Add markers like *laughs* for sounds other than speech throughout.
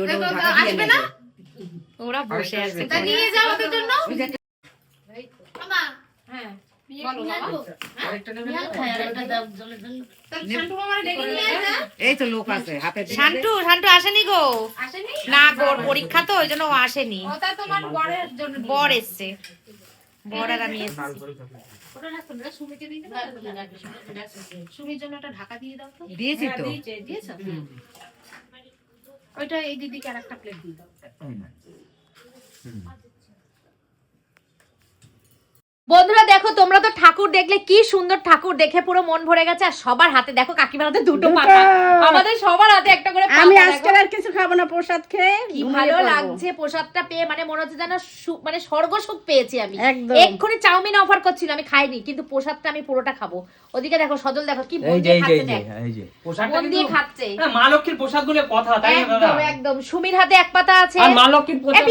ওটা দেখো, ঢাকা দিয়ে আসবে না? ওরা বসে আছে। তা নিয়ে যাও ওদের জন্য মামা হ্যাঁ। বিয়ে বলো নিয়ে বাবা। আসব? আরেকটা নেবে না? তাহলে শান্তু মামারে ডেকে নিয়ে যা এই তো লোক আছে হাতে শান্টু শান্টু আসেনি গো। না গো ওর পরীক্ষা তো ওই জন্য ও আসেনি। ওটা তোমার বরের জন্য বর এসছে। বর আর আমি এসছি। ওটা রাখো না সুমিকে দিয়ে দেবো? সুমির জন্য একটা ঢাকা দিয়ে দাও তো। দিয়েছি তো। দিয়েছ ওইটা এই দিদিকে আর একটা প্লেট দিয়ে দাও। বন্ধুরা দেখো তোমরা তো ঠাকুর দেখলে কি সুন্দর ঠাকুর দেখে পুরো মন ভরে গেছে আর সবার হাতে দেখো কাকিমার হাতে দুটো দুটো। পাতা। আমাদের সবার হাতে একটা আমি আজকে আর কিছু খাব না প্রসাদ খেয়ে কি ভালো লাগছে প্রসাদটা পেয়ে মানে মনে হচ্ছে যেন মানে স্বর্গ সুখ পেয়েছি আমি এক্ষুনি চাউমিন অফার করছিল আমি খাইনি কিন্তু প্রসাদটা আমি পুরোটা খাব ওদিকে দেখো সজল দেখো কি মন দিয়ে খাচ্ছে এই যে দেখ এই যে মন দিয়ে খাচ্ছে হ্যাঁ, মা লক্ষ্মীর প্রসাদগুলো কথা তাই না একদম একদম সুমির হাতে এক পাতা আছে আর মা লক্ষ্মীর প্রসাদ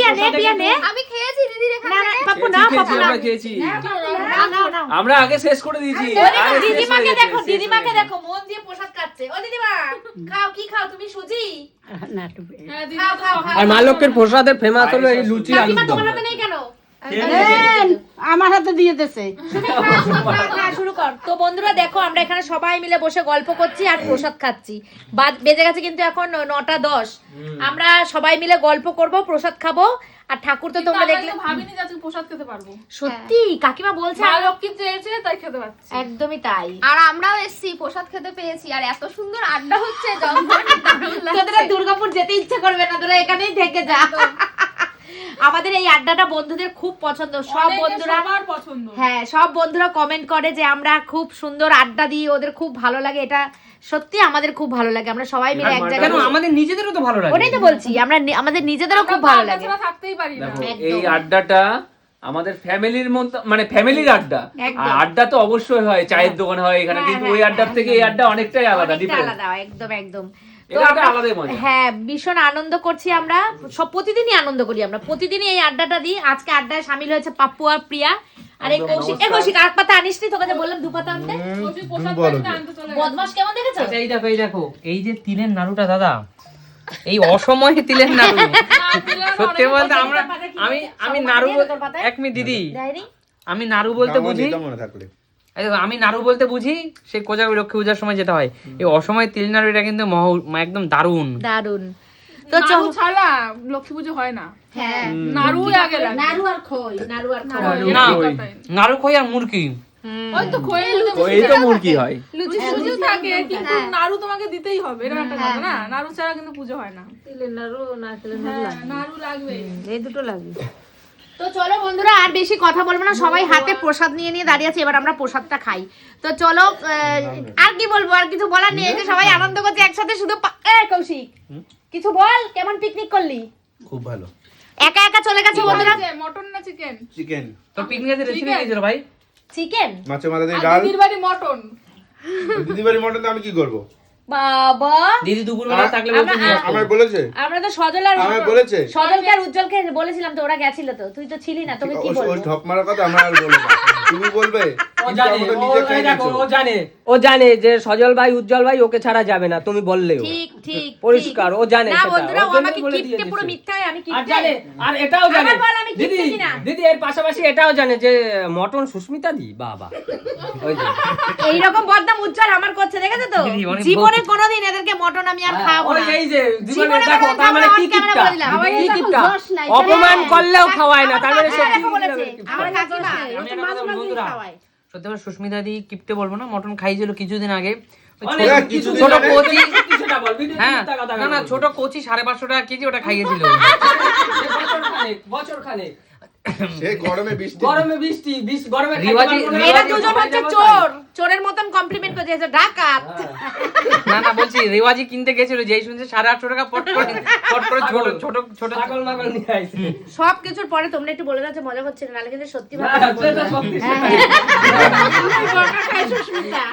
আমি খেয়েছি দিদির এখানে না না পাপু না পাপু না খেয়েছি না, না। আমরা আগে শেষ করে দিয়েছি। দিদিমাকে দেখো দিদিমাকে দেখো মন দিয়ে প্রসাদ খাচ্ছে। ও দিদিমা খাও কি খাও তুমি সুজি? খাও খাও আর মা লক্ষ্মীর প্রসাদের ফেমাস হলো এই লুচি আলু দম। তোমার কেন? আমার হাতে দিয়ে দিছে হ্যাঁ, শুরু কর। তো বন্ধুরা দেখো আমরা এখানে সবাই মিলে বসে গল্প করছি আর প্রসাদ খাচ্ছি। বেজে গেছে কিন্তু এখন নটা দশ। আমরা সবাই মিলে গল্প করব প্রসাদ খাব। আর ঠাকুর তো তোমরা দেখলে ভাবিনি যে আজকে প্রসাদ খেতে পারব। সত্যি? কাকিমা বলছে মা লক্ষ্মী চেয়েছে তাই খেতে পারছি। একদমই তাই। আর আমরাও এসছি প্রসাদ খেতে পেয়েছি। আর এত সুন্দর আড্ডা হচ্ছে তোদের দুর্গাপুর যেতে ইচ্ছে করবে না তোরা এখানেই থেকে যা। আমাদের এই আড্ডাটা বন্ধুদের খুব পছন্দ। সব বন্ধুরা পছন্দ। হ্যাঁ সব বন্ধুরা কমেন্ট করে যে আমরা খুব সুন্দর আড্ডা দিই ওদের খুব ভালো লাগে। এটা সত্যি আমাদের খুব ভালো লাগে। আমরা সবাই মিলে এক কেন? জায়গায় আমাদের নিজেদেরও তো ভালো লাগে। ওটাই তো বলছি আমরা আমাদের নিজেদেরও খুব ভালো লাগে। থাকতেই পারি না। এই আড্ডাটা আমাদের ফ্যামিলির মতো মানে ফ্যামিলির আড্ডা। আর আড্ডা তো অবশ্যই হয় চায়ের দোকান হয় এখানে হ্যাঁ, কিন্তু হ্যাঁ, ওই আড্ডার হ্যাঁ, থেকে এই আড্ডা অনেকটাই আলাদা ডিফারেন্ট আলাদা একদম একদম। হ্যাঁ ভীষণ আনন্দ করছি আমরা। সব প্রতিদিনই আনন্দ করি আমরা। প্রতিদিনই এই আড্ডাটা দিই। আজকে আড্ডায় সামিল হয়েছে পাপ্পু আর প্রিয়া। আর এই কৌশিক এই কৌশিক আর পাতা আনিস নি তোকে বললাম দু পাতা আনতে। বদমাস কেমন দেখেছ? আচ্ছা এই দেখো এই দেখো এই যে তিলের নাড়ুটা দাদা এই অসময়ে তিলের নাড়ু। সত্যি বলতে আমরা আমি? আমি নাড়ু? এক মিনিট দিদি। আমি নাড়ু বলতে বুঝি? মনে থাকলে। আমি নাড়ু বলতে বুঝি সেই কোজাগরি লক্ষ্মী পূজার সময় যেটা হয়। এই অসময় তিল নাড়ু এটা কিন্তু একদম দারুণ। দারুণ তো নাড়ু ছাড়া লক্ষ্মী পুজো হয় না। হ্যাঁ। নাড়ু আগে লাগে। নাড়ু আর খই নাড়ু আর খই। না নাড়ু খই আর মুরকি ওই তো খয়ে এই তো মুরকি হয়। লুচি সুজি থাকে কিন্তু নাড়ু তোমাকে দিতেই হবে এরকম একটা কথা না? নাড়ু ছাড়া কিন্তু পুজো হয় না। হ্যাঁ, নাড়ু লাগবে এই দুটো লাগবে। তো চলো বন্ধুরা আর বেশি কথা বলব না সবাই হাতে প্রসাদ নিয়ে নিয়ে দাঁড়িয়ে আছে এবার আমরা প্রসাদটা খাই। তো চলো আর কি বলব আর কিছু বলার নেই যে সবাই আনন্দ করছে একসাথে শুধু কৌশিক কিছু বল কেমন পিকনিক করলি? খুব ভালো। একা একা চলে গেছে বন্ধুরা? মটন না চিকেন চিকেন তো পিকনিকের রেসিপি দিয়েছিল ভাই? চিকেন মাছের মাথা দিয়ে ডাল। দিদির বাড়ি মটন। দিদি বাড়ি মটন তো আমি কি করব? বাবা। দিদি থাকলে আমরা- বলেছে? তো সজল আর বলেছে? সজলকে আর উজ্জ্বলকে বলেছিলাম তো ওরা গেছিল তো। তুই তো ছিলি না তোকে কি বলব? ঢপ মারার কথা আমার আর বলব না। তুমি বলবে? ও জানে যে সজল ভাই উজ্জ্বল ভাই ওকে ছাড়া যাবে না তুমি বললেও। ঠিক ঠিক পরিষ্কার। ও জানে না বন্ধুরা ও আমাকে কিপটে পুরো আর আর এটাও দিদি এর পাশাপাশি এটাও জানে যে মটন সুস্মিতা দি বাবা। ওই যে। বদনাম উজ্জ্বল আমার করছে দেখেছ তো? জীবনে কোনোদিন এদেরকে মটন আমি আর খাওয়াবো ওই না। এই যে জীবনে দেখো তার মানে না, কি কিপটা? কি কিপটা? অপমান হ্যাঁ। করলেও খাওয়ায় না তার মানে সে কাকিমা কি দেখো বলেছে কিপটা? আমার কথা বলি, বন্ধুরা। খাওয়ায়। সত্যি সুস্মিতা দি কিপটে বলব না মটন খাইছিল কিছুদিন আগে। ছোট- কোচি হ্যাঁ। না না ছোট কচি সাড়ে পাঁচশো টাকা কেজি ওটা খাইয়েছিল। বছর খানেক, গরমে বৃষ্টি। গরমে বৃষ্টি বৃষ্টি- গরমে দুজন হচ্ছে চোর। চোরের মতন কমপ্লিমেন্ট করছে যে ডাকাত। না না বলছি রেওয়াজি কিনতে গেছিল যেই শুনছে সাড়ে আটশো টাকা পট করে পট করে ছোট ছোট ছোট ছাগল মাগল নিয়ে আইছে। সব কিছুর পরে তোমরা একটু বলে দাও যে মজা করছে না কিন্তু সত্যি হ্যাঁ, সেটাই।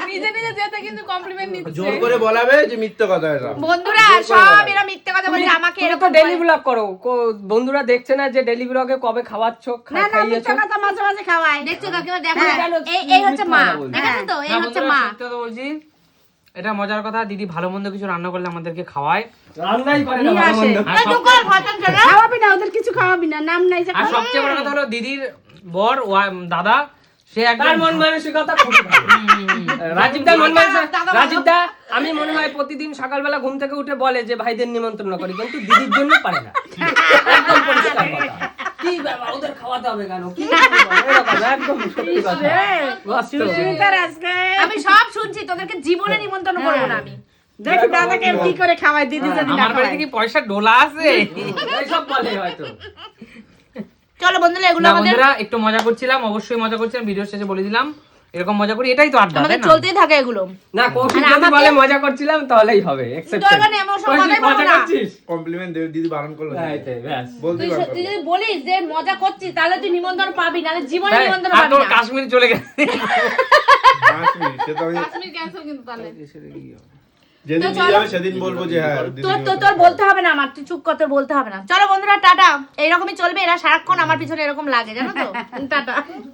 নিজে নিজে যেতে কিন্তু কমপ্লিমেন্ট নিচ্ছে। জোর করে বলাবে যে মিথ্যে কথা এটা বন্ধুরা সব এরা মিথ্যে কথা বলে আমাকে এরকম ডেলি ব্লগ করো। বন্ধুরা দেখছে না যে ডেলি ব্লগে কবে খাওয়াচ্ছ খা- না না মিথ্যা কথা মাঝে মাঝে খাওয়াই দেখছ কাকিমা দেখো। হ্যাঁ, এই হচ্ছে মা। দেখেছ তো? এই হচ্ছে মা। কথা বলছি। এটা মজার কথা দিদি ভালো মন্দ কিছু রান্না করলে আমাদেরকে খাওয়ায়। রান্নাই করে না ভালো মন্দ। খাওয়াবি না ওদের কিছু খাওয়াবি না নাম নাই আর সবচেয়ে বড় কথা হলো দিদির বর ওয়া- দাদা সে একদম মন মানসিকতা খুবই ভালো। রাজীব দা মন মানসিকতা রাজীব দা আমি মনে হয় প্রতিদিন সকালবেলা ঘুম থেকে উঠে বলে যে ভাইদের নিমন্ত্রণ করি কিন্তু দিদির জন্য পারে না। একদম পরিষ্কার কথা। কি ব্যাপার ওদের খাওয়াতে হবে কেন কি একদম সত্যি কথা আজকে আমি সব শুনছি তোদেরকে জীবনে নিমন্ত্রণ করব না আমি দেখি দাদাকে কি করে খাওয়াই দিদি যদি আমার বাড়িতে কি পয়সা ডোলা আছে এইসব বলে হয়তো চলো বন্ধুরা এগুলো না আমাদের বন্ধুরা একটু মজা করছিলাম অবশ্যই মজা করছিলাম ভিডিও শেষে বলে দিলাম এরকম মজা করি এটাই তো আড্ডা আমাদের চলতেই থাকে এগুলো। না কৌশিক যদি বলে মজা করছিলাম তাহলেই হবে। দরকার নেই, আমি ওসব কৌশিক, কথাই বলব মজা না। করছিস? কমপ্লিমেন্ট দেবে দিদি বারণ করল এই তো, ব্যাস। বলতে তুই সত্যি যদি বলিস যে মজা করছিস তাহলে তুই নিমন্ত্রণ পাবি নাহলে জীবনে হ্যাঁ, নিমন্ত্রণ পাবি তোর না। কাশ্মীর চলে গেছে। মিনিট সে তো আমি যেদিন তো নিয়ে চলো। যাবে সেদিন বলব যে হ্যাঁ তোর তোর বলতে হবে না আমার তুই চুপ কর তোর বলতে হবে না। চলো বন্ধুরা টাটা। এইরকমই চলবে এরা সারাক্ষণ আমার পিছনে এরকম লাগে জানো তো? টাটা *laughs*